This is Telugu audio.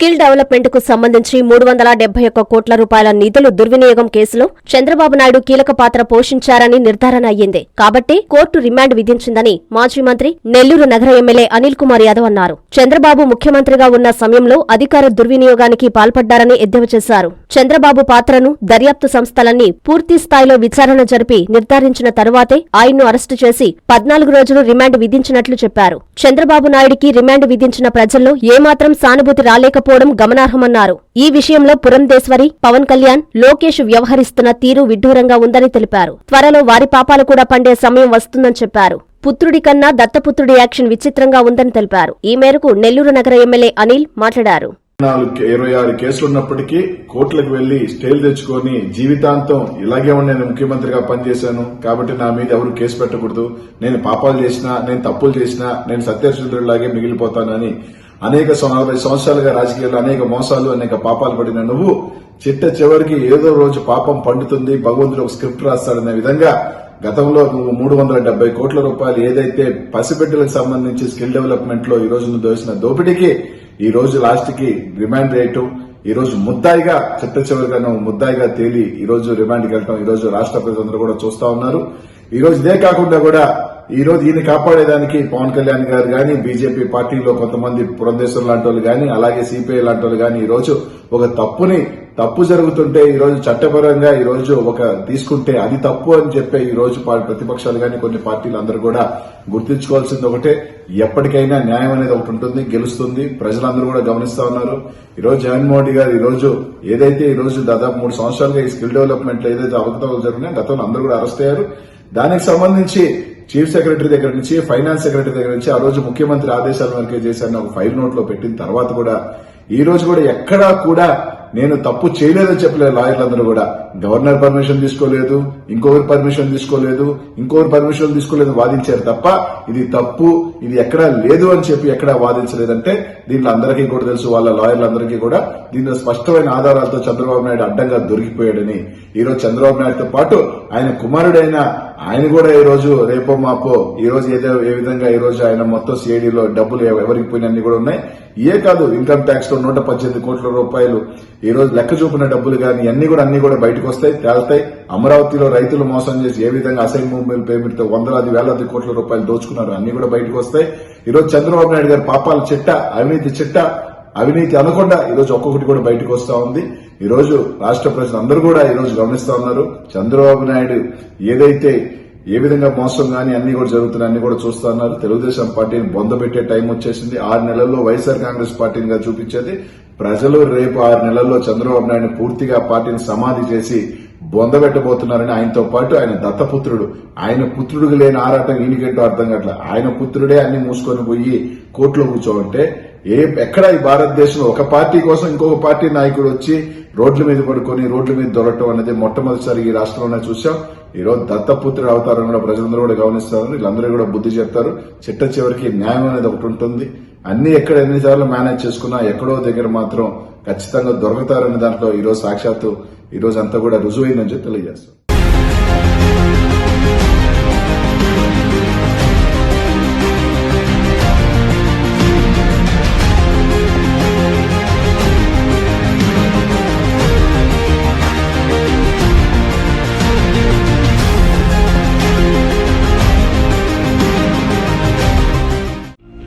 స్కిల్ డెవలప్మెంట్కు సంబంధించి మూడు వందల డెబ్బై ఒక్క కోట్ల రూపాయల నిధులు దుర్వినియోగం కేసులో చంద్రబాబు నాయుడు కీలక పాత్ర పోషించారని నిర్ధారణ అయ్యింది. కాబట్టి కోర్టు రిమాండ్ విధించిందని మాజీ మంత్రి నెల్లూరు నగర ఎమ్మెల్యే అనిల్ కుమార్ యాదవ్ అన్నారు. చంద్రబాబు ముఖ్యమంత్రిగా ఉన్న సమయంలో అధికార దుర్వినియోగానికి పాల్పడ్డారని ఎద్దేవా చేశారు. చంద్రబాబు పాత్రను దర్యాప్తు సంస్థలన్నీ పూర్తి స్థాయిలో విచారణ జరిపి నిర్ధారించిన తరువాతే ఆయన్ను అరెస్టు చేసి పద్నాలుగు రోజులు రిమాండ్ విధించినట్లు చెప్పారు. చంద్రబాబు నాయుడికి రిమాండ్ విధించిన ప్రజల్లో ఏమాత్రం సానుభూతి లేకపోవడం గమనార్హమన్నారు. ఈ విషయంలో పురంధేశ్వరి పవన్ కళ్యాణ్ లోకేష్ వ్యవహరిస్తున్న తీరు విడ్డూరంగా ఉందని తెలిపారు. త్వరలో వారి పాపాలు కూడా పండే సమయం వస్తుందని చెప్పారు. పుత్రుడి కన్నా దత్తపుత్రుడి యాక్షన్ విచిత్రంగా ఉందని తెలిపారు. ఈ మేరకు నెల్లూరు నగర ఎమ్మెల్యే అనిల్ మాట్లాడారు. నాలుగు ఇరవై ఆరు కేసులు ఉన్నప్పటికీ కోర్టులకు వెళ్ళి స్టేలు తెచ్చుకొని జీవితాంతం ఇలాగే ఉండి నేను ముఖ్యమంత్రిగా పనిచేశాను కాబట్టి నా మీద ఎవరు కేసు పెట్టకూడదు. నేను పాపాలు చేసినా నేను తప్పులు చేసినా నేను సత్యశుద్ధుడిలాగే మిగిలిపోతానని అనేక నలభై సంవత్సరాలుగా రాజకీయాల్లో అనేక మోసాలు అనేక పాపాలు పడిన నువ్వు చిట్ట చివరికి ఏదో రోజు పాపం పండుతుంది భగవంతుడు ఒక స్క్రిప్ట్ రాస్తాడనే విధంగా గతంలో మూడు వందల డెబ్బై కోట్ల రూపాయలు ఏదైతే పసిబిడ్డలకు సంబంధించి స్కిల్ డెవలప్మెంట్లో ఈ రోజు దోసిన దోపిడీకి ఈ రోజు లాస్ట్కి రిమాండ్ రేటు ఈ రోజు ముద్దాయిగా చిట్ట చివరిగా ముద్దాయిగా తేలి ఈ రోజు రిమాండ్కి వెళ్ళటం ఈ రోజు రాష్ట్ర ప్రజలందరూ కూడా చూస్తా ఉన్నారు. ఈ రోజు ఇదే కాకుండా కూడా ఈ రోజు ఈయన కాపాడేదానికి పవన్ కళ్యాణ్ గారు గాని బీజేపీ పార్టీలో కొంతమంది పురంధేశ్వర్ లాంటి వాళ్ళు గాని అలాగే సిపిఐ లాంటి వాళ్ళు గాని ఈ రోజు ఒక తప్పుని తప్పు జరుగుతుంటే ఈరోజు చట్టపరంగా ఈరోజు ఒక తీసుకుంటే అది తప్పు అని చెప్పే ఈరోజు ప్రతిపక్షాలు కానీ కొన్ని పార్టీలు అందరూ కూడా గుర్తుంచుకోవాల్సింది ఒకటే. ఎప్పటికైనా న్యాయం అనేది ఒకటి ఉంటుంది గెలుస్తుంది. ప్రజలందరూ కూడా గమనిస్తా ఉన్నారు. ఈ రోజు జగన్మోహన్ రెడ్డి గారు ఈరోజు ఏదైతే ఈ రోజు దాదాపు మూడు సంవత్సరాలుగా ఈ స్కిల్ డెవలప్మెంట్లో ఏదైతే అవకతవకలు జరిగినాయో గతంలో అందరూ కూడా అరెస్ట్ అయ్యారు. దానికి సంబంధించి చీఫ్ సెక్రటరీ దగ్గర నుంచి ఫైనాన్స్ సెక్రటరీ దగ్గర నుంచి ఆ రోజు ముఖ్యమంత్రి ఆదేశాల మేరకే చేశారని ఒక ఫైల్ నోట్లో పెట్టిన తర్వాత కూడా ఈ రోజు కూడా ఎక్కడా కూడా నేను తప్పు చేయలేదని చెప్పలేదు లాయర్లందరూ కూడా. గవర్నర్ పర్మిషన్ తీసుకోలేదు ఇంకొకరి పర్మిషన్ తీసుకోలేదు ఇంకొకరి పర్మిషన్ తీసుకోలేదు వాదించారు తప్ప ఇది తప్పు ఇది ఎక్కడా లేదు అని చెప్పి ఎక్కడా వాదించలేదంటే దీంట్లో అందరికీ కూడా తెలుసు వాళ్ళ లాయర్లందరికీ కూడా దీంట్లో స్పష్టమైన ఆధారాలతో చంద్రబాబు నాయుడు అడ్డంగా దొరికిపోయాడని. ఈరోజు చంద్రబాబు నాయుడుతో పాటు ఆయన కుమారుడైన ఆయన కూడా ఈ రోజు రేపో మాపో ఈ రోజు ఏదో ఏ విధంగా ఈ రోజు ఆయన మొత్తం సిఐడిలో డబ్బులు ఎవరికి పోయినన్ని కూడా ఉన్నాయి. ఏ కాదు ఇన్కమ్ ట్యాక్స్లో నూట పద్దెనిమిది కోట్ల రూపాయలు ఈ రోజు లెక్క చూపిన డబ్బులు కానీ అన్ని కూడా అన్ని కూడా బయటకు వస్తాయి తేల్తాయి. అమరావతిలో రైతులు మోసం చేసి ఏ విధంగా అసైన్ మూవ్మెంట్ పేమెంట్తో వందలాది వేలాది కోట్ల రూపాయలు దోచుకున్నారు అన్ని కూడా బయటకు వస్తాయి ఈ రోజు చంద్రబాబు నాయుడు గారి పాపాల చిట్ట అవినీతి చిట్ట అవినీతి అనకుండా ఈరోజు ఒక్కొక్కటి కూడా బయటకు వస్తా ఉంది. ఈరోజు రాష్ట్ర ప్రజలందరూ కూడా ఈ రోజు గమనిస్తా ఉన్నారు. చంద్రబాబు నాయుడు ఏదైతే ఏ విధంగా మోసం కానీ అన్ని కూడా జరుగుతున్నాయి అన్ని కూడా చూస్తా ఉన్నారు. తెలుగుదేశం పార్టీని బొందబెట్టే టైం వచ్చేసింది. ఆరు నెలల్లో వైఎస్ఆర్ కాంగ్రెస్ పార్టీనిగా చూపించేది. ప్రజలు రేపు ఆరు నెలల్లో చంద్రబాబు నాయుడు పూర్తిగా పార్టీని సమాధి చేసి బొందబెట్టబోతున్నారని ఆయనతో పాటు ఆయన దత్తపుత్రుడు. ఆయన పుత్రుడికి లేని ఆరాటం ఈయనకేంటో అర్థం కావట్లే. ఆయన పుత్రుడే అన్ని మూసుకొని పోయి కోర్టులో కూర్చోవంటే ఏ ఎక్కడ ఈ భారతదేశంలో ఒక పార్టీ కోసం ఇంకొక పార్టీ నాయకుడు వచ్చి రోడ్ల మీద పడుకొని రోడ్ల మీద దొరకటం అనేది మొట్టమొదటిసారి ఈ రాష్ట్రంలోనే చూసాం ఈరోజు రోజు దత్తపుత్రుడు అవతారం కూడా ప్రజలందరూ కూడా గమనిస్తారు. వీళ్ళందరూ కూడా బుద్ధి చెప్తారు. చిట్ట చివరికి న్యాయం అనేది ఒకటి ఉంటుంది. అన్ని ఎక్కడ ఎన్నిసార్లు మేనేజ్ చేసుకున్నా ఎక్కడో దగ్గర మాత్రం ఖచ్చితంగా దొరుకుతారనే దాంట్లో ఈరోజు సాక్షాత్తు ఈరోజు అంతా కూడా రుజువైందని చెప్పి తెలియజేస్తారు